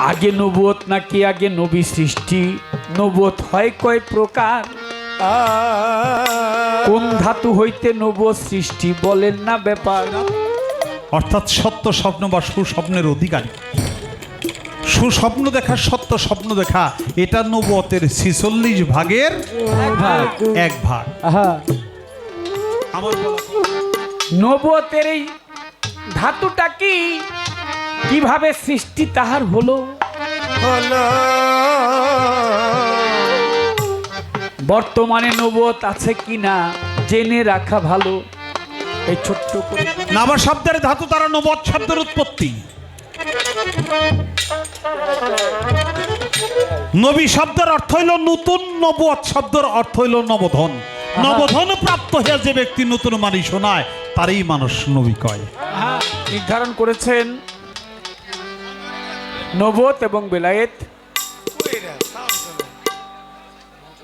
আগে নবুয়ত নাকি আগে নবী সৃষ্টি? নবুয়ত হয় কয় প্রকার। কোন ধাতু হইতে নবুয়ত সৃষ্টি বলেন না ব্যাপার। অর্থাৎ সত্য স্বপ্ন বা সুস্বপ্নের অধিকারী। সুস্বপ্ন দেখা সত্য স্বপ্ন দেখা এটা নবতের ছিচল্লিশ ভাগের ভাগ। এক ভাগ। নবুয়তের এই ধাতুটা কি? কীভাবে সৃষ্টি তাহার হলো? বর্তমানে নবুয়ত আছে কিনা জেনে রাখা ভালো। এই ছোট্ট করে নামা শব্দের ধাতু তারা নবত শব্দের উৎপত্তি। নবী শব্দের অর্থ হইল নতুন নবত শব্দের অর্থ হইল নবধন। নবধন প্রাপ্ত হয়ে যে ব্যক্তি নতুন মানি শোনায় তারই মানুষ নবী কয়। নির্ধারণ করেছেন নবত এবং বেলায়েত।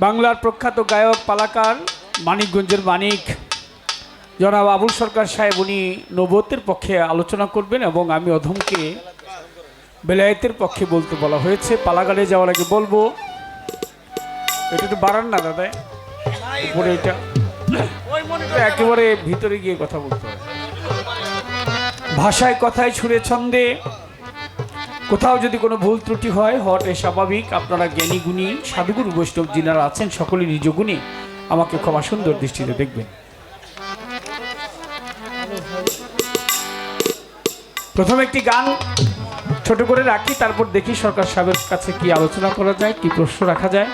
বাংলার প্রখ্যাত গায়ক, পালাকার মানিকগঞ্জের মানিক। জনাব আবুল সরকার সাহেব, উনি নবতের পক্ষে আলোচনা করবেন এবং আমি অধমকে বেলায়েতের পক্ষে বলতে বলা হয়েছে। পালাগারে যাওয়ার আগে বলব, এটা তো বাড়ান না দাদা, উপরে এটা একেবারে ভিতরে গিয়ে কথা বলতে হবে। ভাষায় কথায় ছুড়ে ছন্দে কোথাও যদি কোনো ভুল ত্রুটি হয় হওয়াটাই স্বাভাবিক। আপনারা জ্ঞানী, গুণী, সাধুগুরু বৈষ্ণব যিনারা আছেন সকলে নিজ গুণে আমাকে ক্ষমা সুন্দর দৃষ্টিতে দেখবেন। প্রথম একটি গান ছোট করে রাখি, তারপর দেখি সরকার সাহেবের কাছে কি আলোচনা করা যায়, কি প্রশ্ন রাখা যায়।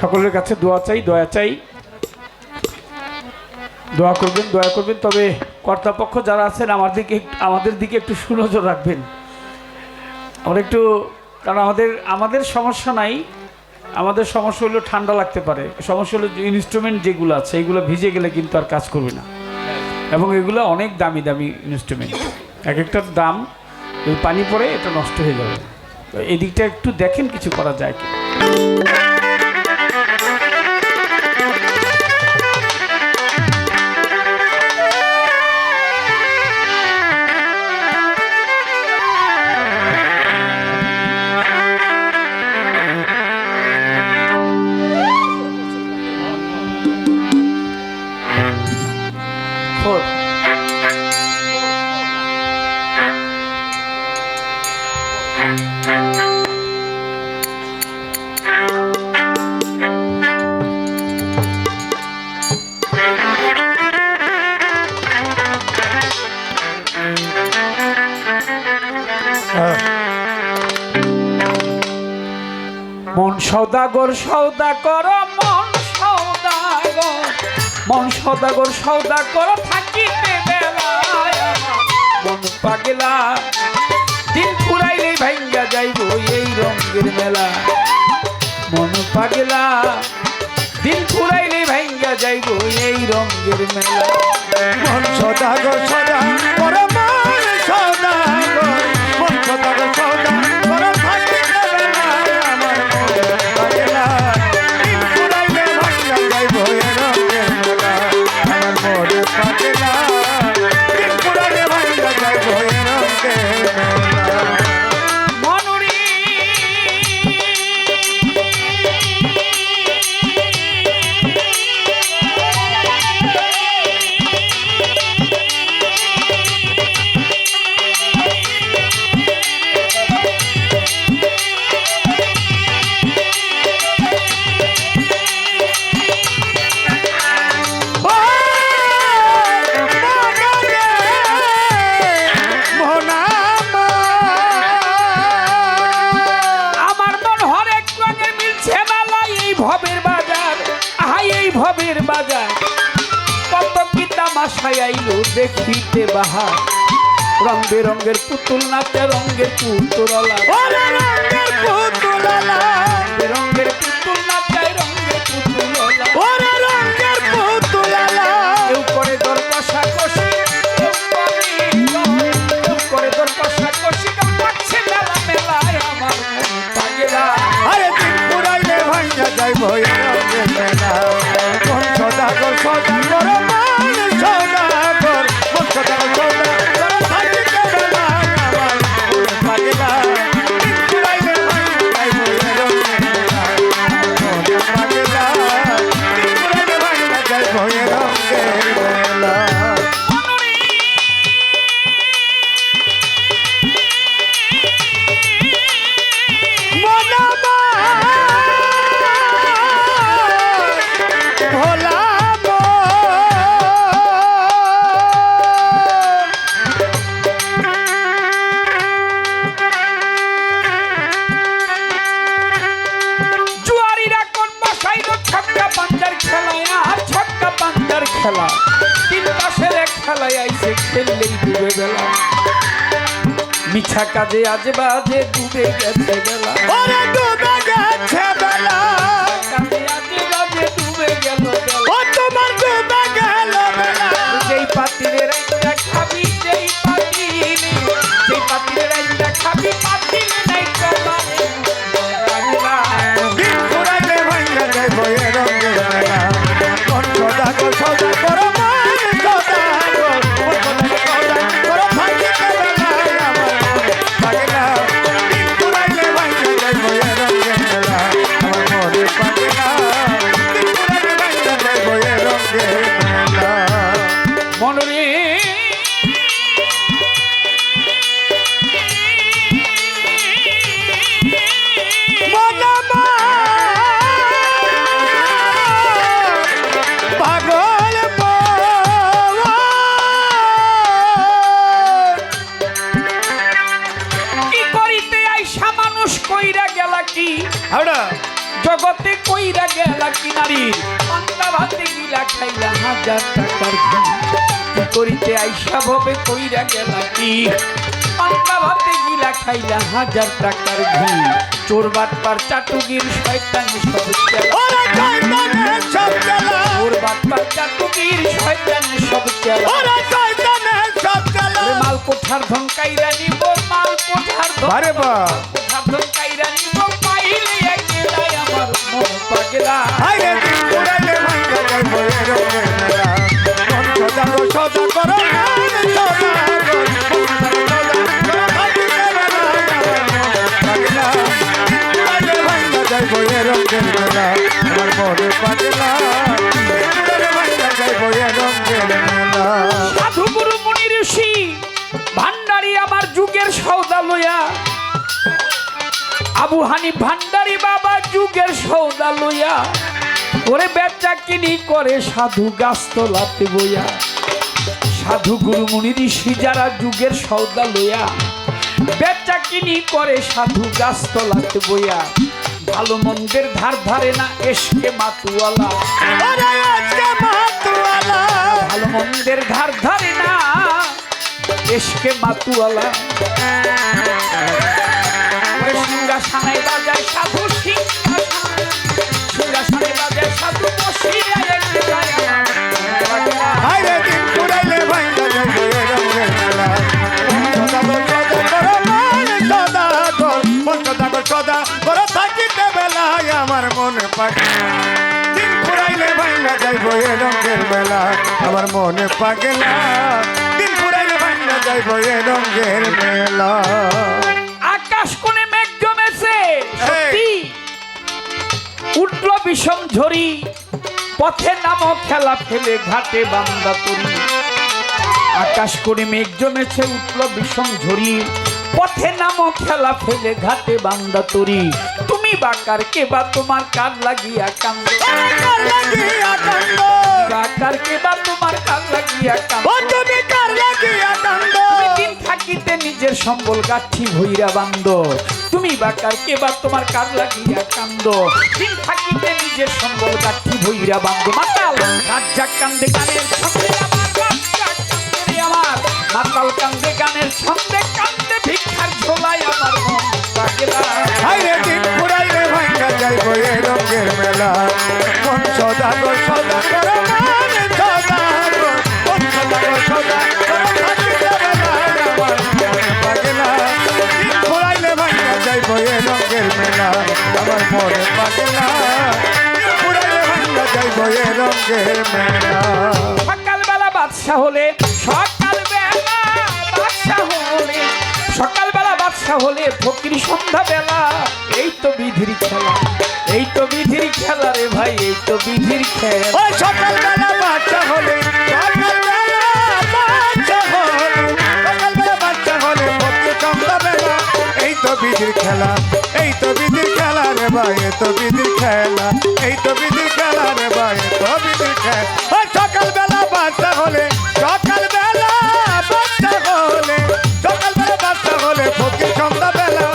সকলের কাছে দোয়া চাই, দয়া চাই। দোয়া করবেন, দয়া করবেন, তবে কর্তাপক্ষ যারা আছেন, আমার দিকে আমাদের দিকে একটু সুনজর রাখবেন। আমরা একটু, কারণ আমাদের আমাদের সমস্যা নাই, আমাদের সমস্যা হলো ঠান্ডা লাগতে পারে। সমস্যা হলো ইনস্ট্রুমেন্ট যেগুলো আছে, এগুলো ভিজে গেলে কিন্তু আর কাজ করবে না। এবং এগুলো অনেক দামি দামি ইনস্ট্রুমেন্ট এক একটার দাম পানি পড়ে এটা নষ্ট হয়ে যাবে। এদিকটা একটু দেখেন কিছু করা যায় কি মন সৌদাগর সৌদা কর। সৌদাগর সৌদা কর থাকিতে মন পাগলা, দিন পুরাইলে ভাঙ্গা যাইব এই রঙের মেলা। মন পাগলা, দিন পুরাইলে ভাঙ্গা যাইব এই রঙের মেলা। মন সদাগর সদা বাহার। রং বেরঙ্গের পুতুল নাচে রঙ্গের পুতুললা বেরঙ্গের পুতুল নাচায় রঙ্গের পুতুললা কেউ করে দর কেউ করে দর- কেউ করে দর কষাকষি কেউ ডাকছে মেলা মেলায় আমার মন আরে দিন পুরাইলে ভাঙ্গা যাইব রঙের মন সদাগর সদাগর কাজে আজ বাজে ডুবে গেছে ওরে ডুবে গেছে বেলা। করিতে আইসা ভবে কইরা গেলা কি? ভাতে গিলা খাইলা হাজার টাকার ঘি। চোর বাটপার চাটুগির শয়তান সব চোর বাটপার চাটুগির শয়তান সব মাল কোঠার ধন কাইরা নিব মাল কোঠার ধন আবু হানি ভান্ডারি বাবা যুগের সৌদা লইয়া ওরে বেচা কিনি করে সাধু গাছ তোলাতে বইয়া। সাধু গুরু মুনি ঋষি যারা যুগের সৌদা লইয়া বেচা কিনি করে সাধু গাছ তোলাতে বইয়া। ভালো মন্দের ধার ধারে না এসকে মাতুয়ালা। ভালো মন্দের ধার ধারে না এসকে মাতুয়ালা। সিংহাসনায় বাজায় সাধু সিংহাসনায় সিংহাসনায় বাজায় সাধু বসিয়া আমার। মান মন মনে পাগলা দিন পুরাইলে ভাঙ্গা যাইব এ রঙের মেলা আমার মনে পাগলা দিন পুরাইলে ভাঙ্গা যাইব এ রঙের মেলা বিষম ঝরি পথে নামো খেলা ফেলে ঘাটে বান্দা তরি। আকাশ করে মেঘ জমেছে উঠল বিষম ঝরি। পথে নামো খেলা ফেলে ঘাটে বান্দা তরি। তুমি বাকার কে বা তোমার কার লাগিয়া কান্দ? বাকার কে বা তোমার কার লাগিয়া কান্দ? তুমি কার লাগিয়া নিজের সম্বল গাঠি ভৈরা বান্দ তুমি বাকার কে বা তোমার কার লাগিয়া কান্দ। দিন থাকিতে নিজের সম্বল গাঠি ভৈরা বান্দ মাতাল, রাজ্জাক কান্দে গানের ছন্দে আমার মাতাল কান্দে গানের ছন্দে কান্দে ভিক্ষার ঝোলায় আমার মন হাইরে দিন পুরাইলে ভাঙ্গা যাইব এ রঙের মেলা। কোন সদা সদা রঙের মেলা আমার মনে পাগলা। যাইব এ রঙের মেলা। সকালবেলা বাদশা হলে সকালবেলা বাদশা হলে সকালবেলা বাদশা হলে ফকির সন্ধ্যা বেলা এই তো বিধির খেলা এই তো বিধির খেলা রে ভাই এই তো বিধির খেলা। সকালবেলা বাচ্চা হলে সকালবেলা বিদির খেলা, এই তো বিদির খেলা রে ভাই তো বিদির খেলা, এই তো বিদির খেলা রে ভাই তো বিদির খেলা। সকালবেলা বাচ্চা হলে, সকালবেলা বাচ্চা হলে, সকালবেলা বাচ্চা হলে ফকির সন্ধ্যাবেলা,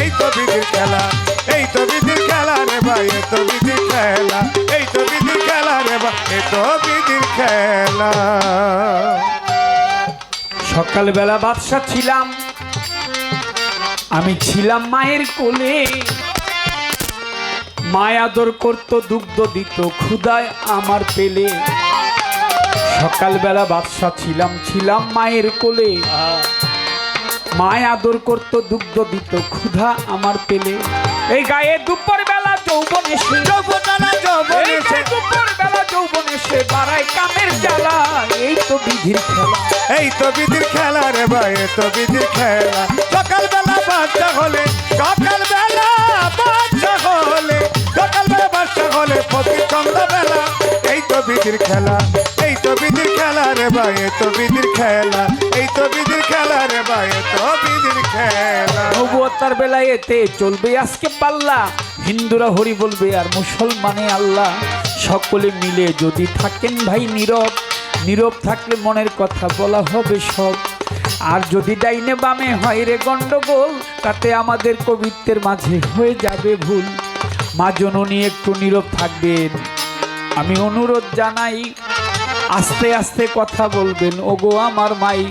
এই তো বিদির খেলা, এই তো বিদির খেলা রে ভাই তো বিদির খেলা, এই তো বিদির খেলা রে ভাই তো বিদির খেলা। সকালবেলা বাদশা ছিলাম। আমি ছিলাম মায়ের কোলে। মায় আদর করত দুগ্ধ দিত ক্ষুদায় আমার পেলে। সকালবেলা বাদশা ছিলাম ছিলাম মায়ের কোলে। মায় আদর করত দুগ্ধ দিত ক্ষুধা আমার পেলে। এই গায়ে দুপুর বেলা যৌবন এসে। দুপুর বেলা যৌবন এসে। বাড়ায় কামের জ্বালা এই তো বিধির খেলা। এই তো বিধির খেলা রে ভাই এই তো বিধির খেলা। সকালবেলা বাচ্চা হলে, সকালবেলা বাচ্চা হলে, সকালবেলা বাচ্চা হলে প্রতি সন্ধ্যাবেলা, এই তো বিধির খেলা, এই তো বিধির খেলা রে এই তো বিধির খেলা, এই তো বিধির খেলা রে এই তো বিধির খেলা। বেলায় এতে চলবে আজকে পাল্লা, হিন্দুরা হরি বলবে আর মুসলমানে আল্লাহ। সকলে মিলে যদি থাকেন ভাই নীরব নীরব থাকলে মনের কথা বলা হবে সব। আর যদি ডাইনে বামে হয় রে গন্ডগোল, তাতে আমাদের কবিত্বের মাঝে হয়ে যাবে ভুল। মা জননী একটু নীরব থাকবেন। আমি অনুরোধ জানাই, আস্তে আস্তে কথা বলবেন। ওগো আমার মাই,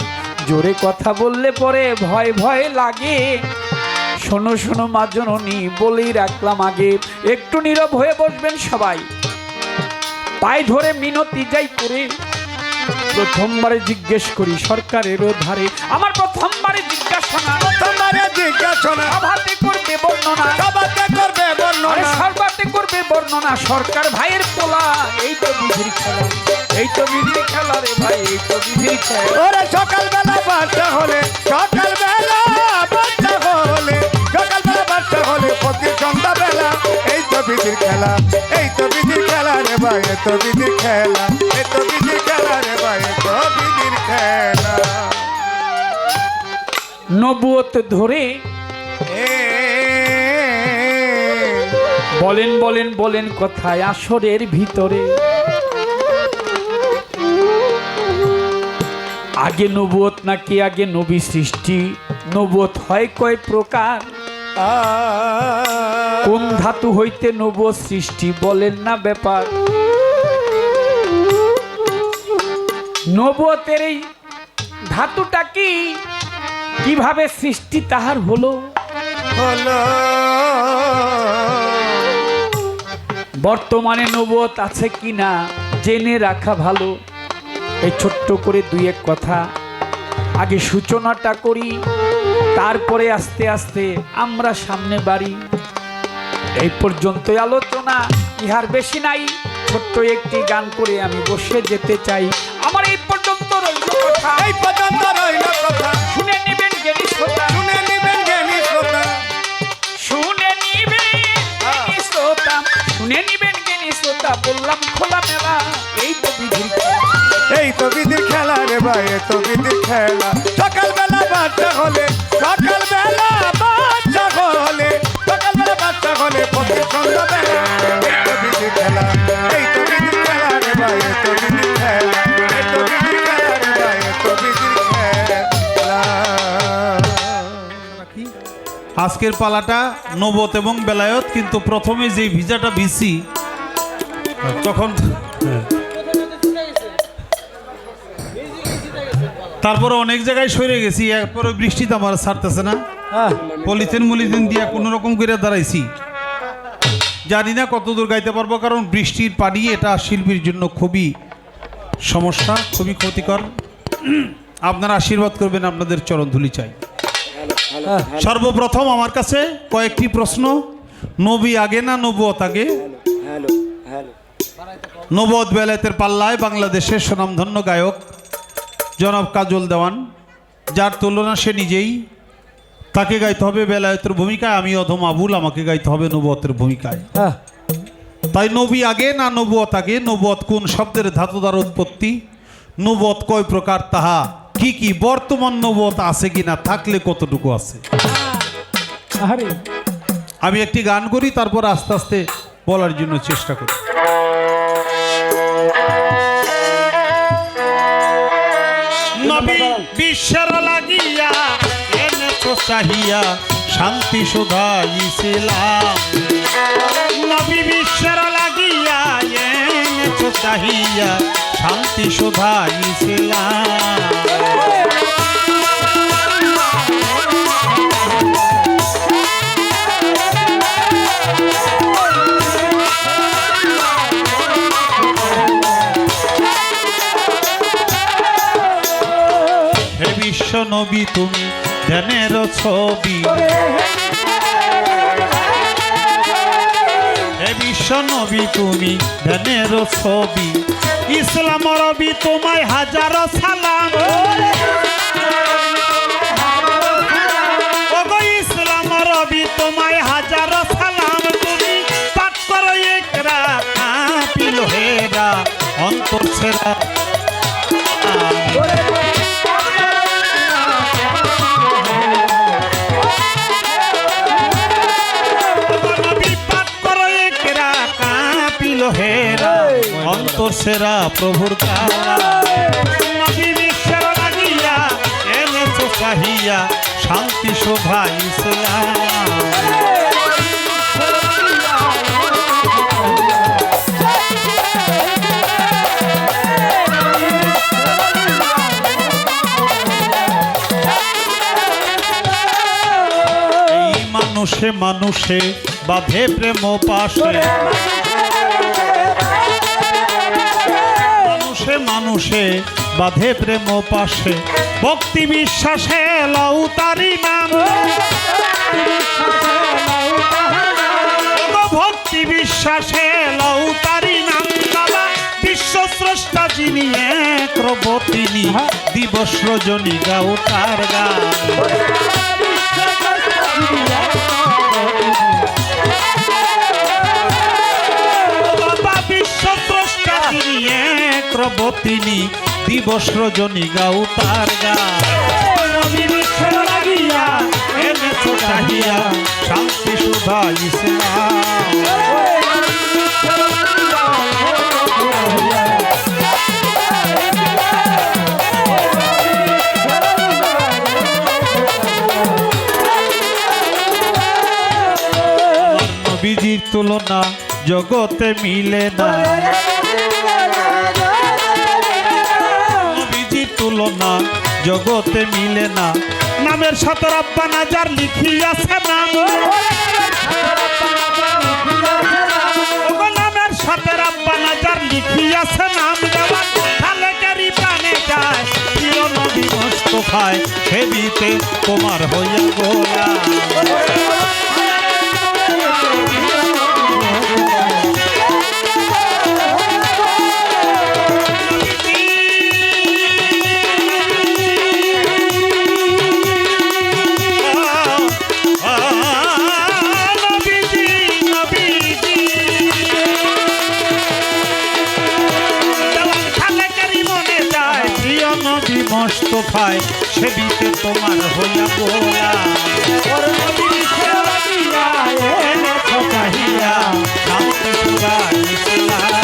জোরে কথা বললে পরে ভয় ভয় লাগে। শোনো শোনো মা জননী, বলেই রাখলাম আগে। একটু নীরব হয়ে বসবেন সবাই। পায়ে ধরে মিনতি যাই করে। প্রথমবারে জিজ্ঞেস করি সরকারেরও ধারে আমার প্রথমবারে জিজ্ঞাসা জিজ্ঞাসনা। সভাতে করবে বর্ণনা। করবে বর্ণনা। সর্বাতে করবে বর্ণনা সরকার ভাইয়ের পোলা। এই তো বিধির খেলা এই তো বিধির খেলা রে ভাই এই তো বিধির খেলা। ওরে সকালবেলা বাচ্চা হলে সকালবেলা বাচ্চা হলে সকালবেলা বাচ্চা হলে প্রতি সন্ধ্যাবেলা এই তো বিধির খেলা এই তো বিধির খেলা রে ভাই এই তো বিধির খেলা এই তো নবুয়ত ধরে বলেন বলেন বলেন কথায় আসরের ভিতরে। আগে নবুয়ত নাকি আগে নবী সৃষ্টি? নবুয়ত হয় কয় প্রকার? কোন ধাতু হইতে নব সৃষ্টি বলেন না ব্যাপার। নবতের এই ধাতুটা কি? কীভাবে সৃষ্টি তাহার হলো? বর্তমানে নবত আছে কিনা জেনে রাখা ভালো। এই ছোট্ট করে দুই এক কথা। আগে সূচনাটা করি, তারপরে আস্তে আস্তে আমরা সামনে বাড়ি। এই পর্যন্ত আলোচনা, ইহার বেশি নাই। ছোট্ট একটি গান করে আমি বসে যেতে চাই। আমার এই পর্যন্ত রইল কথা। এই পর্যন্ত রইল কথা। শুনে নেবেন জ্ঞানী শ্রোতা। শ্রোতা বললাম খোলা মেলা। এই তো বিধির খেলা। এই তো বিধির খেলা রে ভাই এই তো বিধির খেলা। সকালবেলা বাচ্চা হলে সকালবেলা আজকের পালাটা নবত এবং বেলায়ত কিন্তু প্রথমে যে ভিজাটা ভিসি তখন তারপরে অনেক জায়গায় সরে গেছি এরপরে বৃষ্টিতে আমার ছাড়তেছে না। পলিথিন মলিথিন দিয়ে কোনো রকম করে দাঁড়াইছি। জানি না কত দূর গাইতে পারব কারণ বৃষ্টির পানি এটা শিল্পীর জন্য খুবই সমস্যা খুবই ক্ষতিকর। আপনারা আশীর্বাদ করবেন আপনাদের চরণধুলি চাই। সর্বপ্রথম আমার কাছে কয়েকটি প্রশ্ন। নবী আগে না নবুয়ত আগে? নবদ বেলায়েতের পাল্লায় বাংলাদেশের সুনামধন্য গায়ক জনাব কাজল দেওয়ান। যার তুলনা সে নিজেই। তাকে গাইতে হবে বেলায়েতের ভূমিকায় আমি অধম আবুল আমাকে গাইতে হবে নবতের ভূমিকায়। তাই নবী আগে না নবুয়ত আগে? নবুয়ত কোন শব্দের ধাতু দ্বারা উৎপত্তি? নবুয়ত কয় প্রকার তাহা? কি কি বর্তমান নবুয়ত আছে কি না থাকলে কতটুকু আছে? আরে। আমি একটি গান করি তারপর আস্তে আস্তে বলার জন্য চেষ্টা করি। নবী বিশ্বের লাগিয়া চাহিয়া শান্তি সুধাইছিলাম নবী বিশ্বের লাগিয়া চাহিয়া শান্তি সুধাইছিলাম নবী তুমি ধ্যানের ছবি। হে বিশ্ব নবী তুমি ধ্যানের ছবি। ইসলাম রবি তোমায় হাজারো সালাম। ইসলাম রবি তোমায় সালাম। তুমি পাঠ করো একরা অন্তর সেরা প্রভুর চাহিয়া শান্তি শোভা ইসলাম। মানুষে মানুষে বাধে প্রেম পাশে। মানুষে মানুষে, বাধে প্রেম পাশে। ভক্তি বিশ্বাসে লউ তারি নাম। ভক্তি বিশ্বাসে লউ তারি নাম বাবা বিশ্ব স্রষ্টা যিনি এক রব তিনি দিবস রজনী গাও তার গান। এক রব তিনি দিবস রজনী গাও তার শান্তি সুধা ইসলাম নবীজির তুলনা জগতে মিলে না। তুলনা জগতে মিলে না। নামের সাথে রাব্বানা যার লিখিয়াছে নাম। নামের সাথে রাব্বানা যার লিখিয়াছে নাম। নবী মোস্তফায় সেবিতে তোমার হইয়া গোলা মোস্তফায় সেবিতে তোমার হইয়া ইসলাম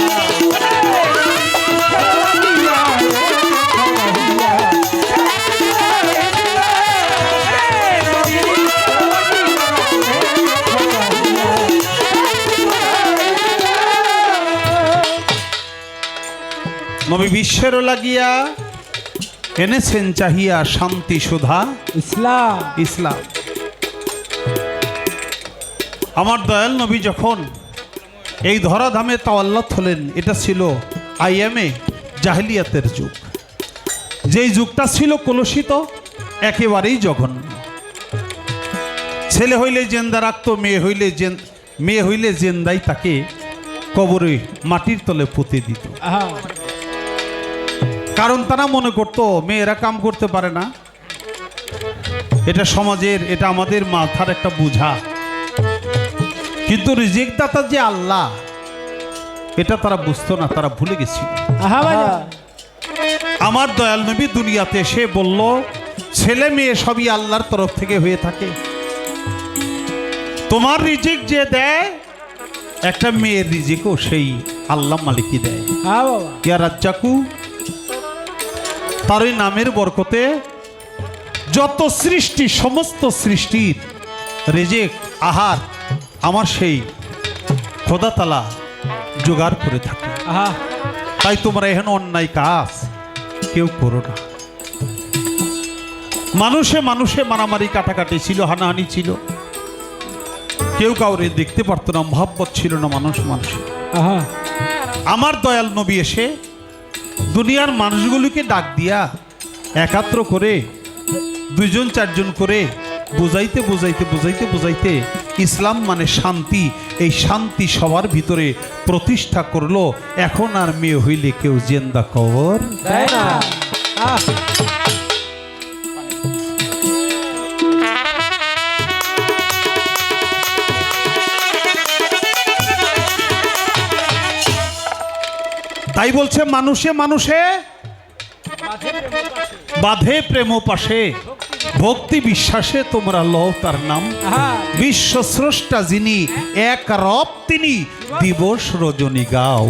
নবী বিশ্বের লাগিয়া এনেছেন চাহিয়া শান্তি সুধা। ইসলাম। ইসলাম। আমার দয়াল নবী যখন এই ধরাধামে তাওয়াল্লাত হলেন এটা ছিল আইএমএ জাহিলিয়াতের যুগ। যেই যুগটা ছিল কলুষিত একেবারেই জঘন্য। ছেলে হইলে জেন্দা রাখতো মেয়ে হইলে জেন মেয়ে হইলে জেন্দাই তাকে কবরে মাটির তলে পুঁতে দিত। কারণ তারা মনে করত মেয়েরা কাম করতে পারে না। এটা সমাজের এটা আমাদের মাথার একটা বোঝা। কিন্তু রিজেক্ট দাতা যে আল্লাহ এটা তারা বুঝতো না তারা ভুলে গেছিল। আমার দয়াল নবী দুনিয়াতে এসে বলল ছেলে মেয়ে সবই আল্লাহর তরফ থেকে হয়ে থাকে। তোমার রিজিক যে দেয় একটা মেয়ের রিজিকও সেই আল্লাহ মালিকই দেয়। ইয়া রাজ্জাকু তার ওই নামের বরকতে যত সৃষ্টি সমস্ত সৃষ্টির রেজেক আহার আমার সেই খোদাতালা জোগাড় করে থাকে। তাই তোমরা এখন অন্যায় কাজ কেউ করো না। মানুষে মানুষে মারামারি কাটাকাটি ছিল হানাহানি ছিল। কেউ কাউরে দেখতে পারতো না মহাব্বত ছিল না মানুষ মানুষে। আমার দয়াল নবী এসে দুনিয়ার মানুষগুলিকে ডাক দিয়া একাত্র করে দুইজন চারজন করে বুঝাইতে বুঝাইতে বুঝাইতে বুঝাইতে ইসলাম মানে শান্তি। এই শান্তি সবার ভিতরে প্রতিষ্ঠা করল। এখন আর মেয়ে হইলে কেউ জেন্দা কবর? না? তাই বলছে মানুষে মানুষে বাধে প্রেম পাশে ভক্তি বিশ্বাসে তোমরা লও তার নাম। বিশ্ব স্রষ্টা যিনি এক রব তিনি দিবস রজনী গাও।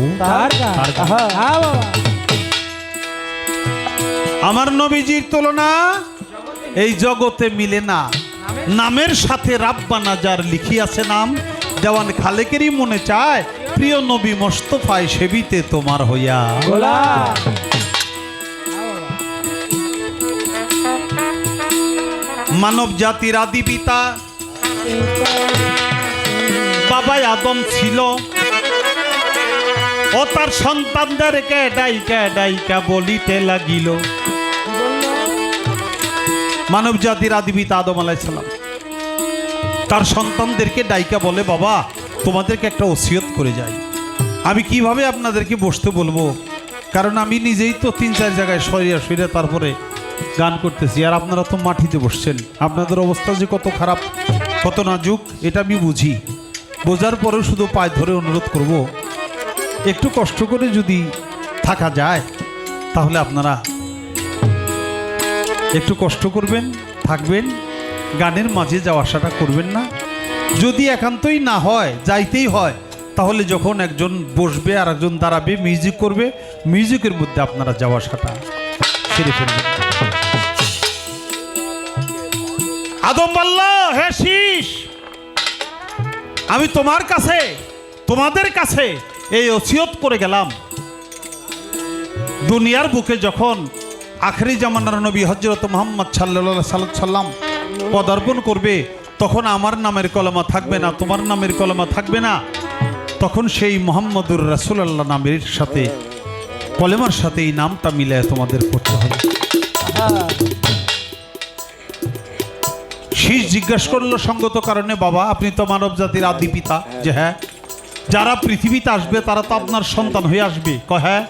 আমার নবীজির তুলনা এই জগতে মিলে না। নামের সাথে রাব্বানা যার লিখিয়াছে নাম দেওয়ান খালেকেরই মনে চায় প্রিয় নবী মোস্তফায় সেবিতে তোমার হইয়া। মানব জাতির আদি পিতা বাবা আদম ছিল। ও তার সন্তানদেরকে ডাইকা ডাইকা বলিতে লাগিল। মানব জাতির আদি পিতা আদম আলাইসালাম তার সন্তানদেরকে ডাইকা বলে, বাবা তোমাদেরকে একটা ওসিয়ত করে যাই। আমি কীভাবে আপনাদেরকে বসতে বলব? কারণ আমি নিজেই তো তিন চার জায়গায় সরিয়া সরিয়া তারপরে গান করতেছি, আর আপনারা তো মাটিতে বসছেন। আপনাদের অবস্থা যে কত খারাপ, কত নাজুক, এটা আমি বুঝি। বোঝার পরেও শুধু পায়ে ধরে অনুরোধ করব, একটু কষ্ট করে যদি থাকা যায়, তাহলে আপনারা একটু কষ্ট করবেন, থাকবেন, গানের মাঝে যাওয়া আসাটা করবেন না। যদি একান্তই না হয়, যাইতেই হয়, তাহলে যখন একজন বসবে আর একজন দাঁড়াবে মিউজিক করবে মিউজিকের মধ্যে আপনারা যাওয়া আসাটা সেরে ফেলবেন। আদম বাল্লা, হে আমি তোমার কাছে, তোমাদের কাছে এই ওসিয়ত করে গেলাম। দুনিয়ার বুকে যখন আখরি জামানার নবী হজরত মোহাম্মদ সাল্লা সাল্লাম পদার্পণ করবে তখন আমার নামের কলমা থাকবে না তোমার নামের কলমা থাকবে না। তখন সেই মোহাম্মদুর রাসুলাল্লাহ নামের সাথে কলেমার সাথে এই নামটা মিলায় তোমাদের করতে হবে। শীষ জিজ্ঞাসা করল সঙ্গত কারণে বাবা আপনি তো মানব জাতির আদি পিতা। যে হ্যাঁ যারা পৃথিবীতে আসবে তারা তো আপনার সন্তান হয়ে আসবে। ক হ্যাঁ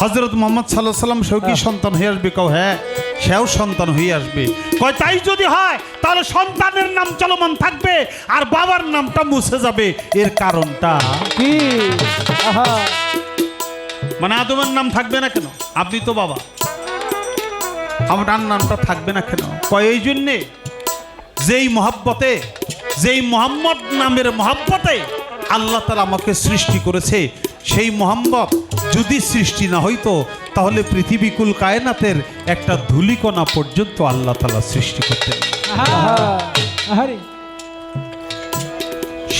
হজরত মোহাম্মদ সাল্লাহ সাল্লাম সেও কি সন্তান হয়ে আসবে? কও হ্যাঁ সেও সন্তান হয়ে আসবে। কয় তাই যদি হয় তাহলে সন্তানের নাম চলমান থাকবে আর বাবার নামটা মুছে যাবে। এর কারণটা কি? মানে আদমের নাম থাকবে না কেন? আপনি তো বাবা। আপনার নামটা থাকবে না কেন? কয় এই জন্যে যেই মহাব্বতে যেই মোহাম্মদ নামের মহাব্বতে আল্লাহ তালা আমাকে সৃষ্টি করেছে সেই মোহাম্মদ যদি সৃষ্টি না হইতো তাহলে পৃথিবীকুল কায়নাতের একটা ধূলিকণা পর্যন্ত আল্লাহ তালা সৃষ্টি করতেন।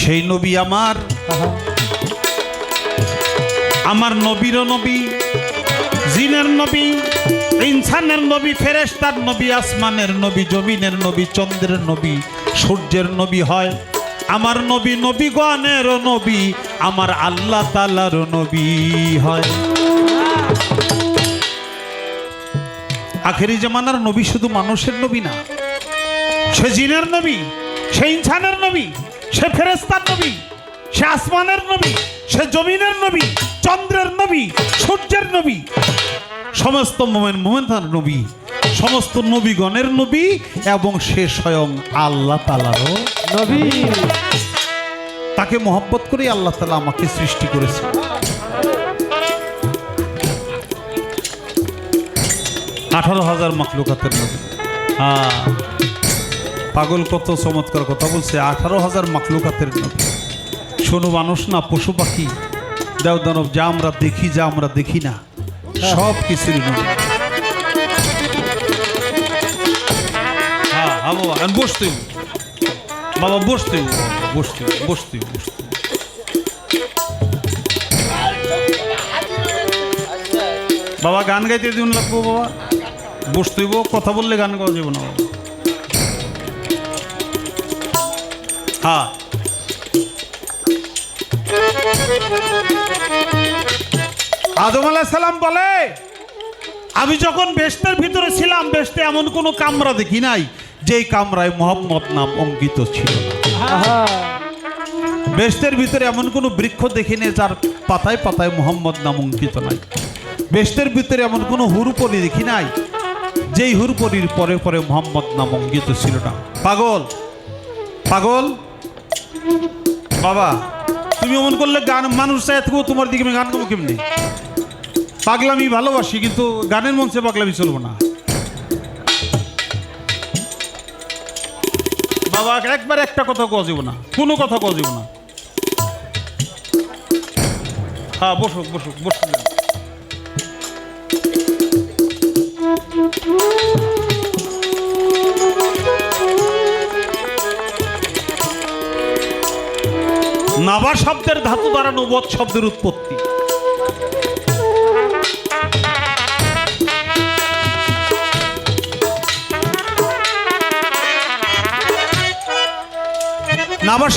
সেই নবী আমার আমার নবীর নবী জিনের নবী ইনসানের নবী ফেরেস্তার নবী আসমানের নবী জমিনের নবী চন্দ্রের নবী সূর্যের নবী হয়। আমার নবী নবীগণের নবী, আমার আল্লাহ তালার নবী হয়। আখেরি জামানার নবী শুধু মানুষের নবী না, সে জিনের নবী, সে ইনসানের নবী, সে ফেরেস্তার নবী, সে আসমানের নবী, সে জমিনের নবী, চন্দ্রের নবী, সূর্যের নবী, সমস্ত মোমেন মোমেন্তার নবী, সমস্ত নবীগণের নবী, এবং সে স্বয়ং আল্লাহ তালারও নবী। তাকে মহব্বত করে আল্লাহ তালা আমাকে সৃষ্টি করেছে। আঠারো হাজার মাকলুকাতের নবী। হ্যাঁ। পাগল কত চমৎকার কথা বলছে, আঠারো হাজার মাকলুকাতের নবী। শোনো মানুষ না, পশু পাখি। দেও দানব, যা আমরা দেখি, যা আমরা দেখি না, সব কিছুর নবী। হ্যাঁ হ্যাঁ বাবা বসতে বসতে বসতে বসতে। বাবা গান গাইতে দিন লাগবো বাবা। বসতে কথা বললে গান গাওয়া যাবে না, বাবা। হ্যাঁ আদম সালাম বলে, আমি যখন বেস্তের ভিতরে ছিলাম, বেস্তে এমন কোনো কামরা দেখি নাই। যেই কামরায় মোহাম্মদ নাম অঙ্কিত ছিল। বেস্তের ভিতরে এমন কোনো বৃক্ষ দেখিনি যার পাতায় পাতায় মোহাম্মদ নাম অঙ্কিত নাই। বেস্তের ভিতরে এমন কোনো হুরুপরি দেখি নাই, যেই হুরুপরির পরে পরে মোহাম্মদ নাম অঙ্কিত ছিল না। পাগল পাগল। বাবা, তুমি এমন করলে গান মানুষ চাই থাকব তোমার দিকে আমি গান গাবো কেমনি? পাগলামি ভালোবাসি, কিন্তু গানের মঞ্চে পাগলামি চলবো না। বাবা একবার একটা কথা যাব না, কোনো কথা যাব না। হ্যাঁ বসুক বসুক বসুক। নাবা শব্দের ধাতু দ্বারা নবদ শব্দের উৎপত্তি।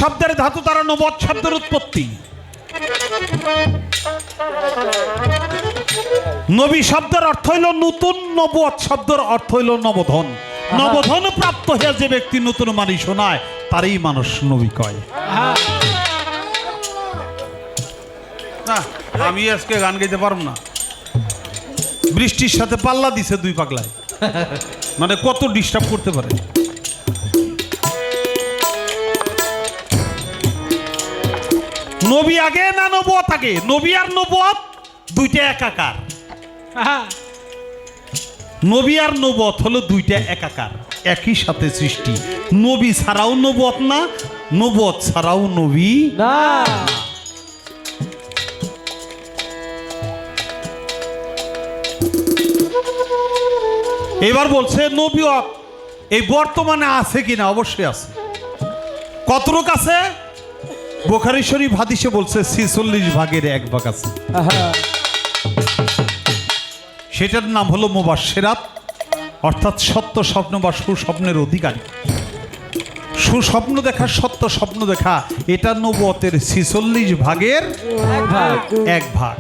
শব্দের ধাতু দ্বারা নবদ শব্দের উৎপত্তি। নবী শব্দের অর্থ হইল নতুন নবদ শব্দের অর্থ হইল নবধন। নবধন প্রাপ্ত হয়ে যে ব্যক্তি নতুন মানি শোনায় তারই মানুষ নবী কয়। না আমি আজকে গান গাইতে পারব না। বৃষ্টির সাথে পাল্লা দিছে দুই পাগলায়। মানে কত ডিস্টার্ব করতে পারে। নবী আগে না নবুয়ত আগে? নবী আর নবুয়ত দুইটা একাকার। নবী আর নবত হলো দুইটা একাকার একই সাথে সৃষ্টি। নবী ছাড়াও নবত না নবত ছাড়াও নবী না। এবার বলছে নবীয়ত এই বর্তমানে আছে কিনা? অবশ্যই আছে। কতটুক আছে? বোখারি শরীফ হাদিসে বলছে ছিচল্লিশ ভাগের এক ভাগ আছে। সেটার নাম হলো মোবাসেরাত অর্থাৎ সত্য স্বপ্ন বা সুস্বপ্নের অধিকারী। সুস্বপ্ন দেখা সত্য স্বপ্ন দেখা এটা নবতের ছিচল্লিশ ভাগের এক ভাগ। এক ভাগ।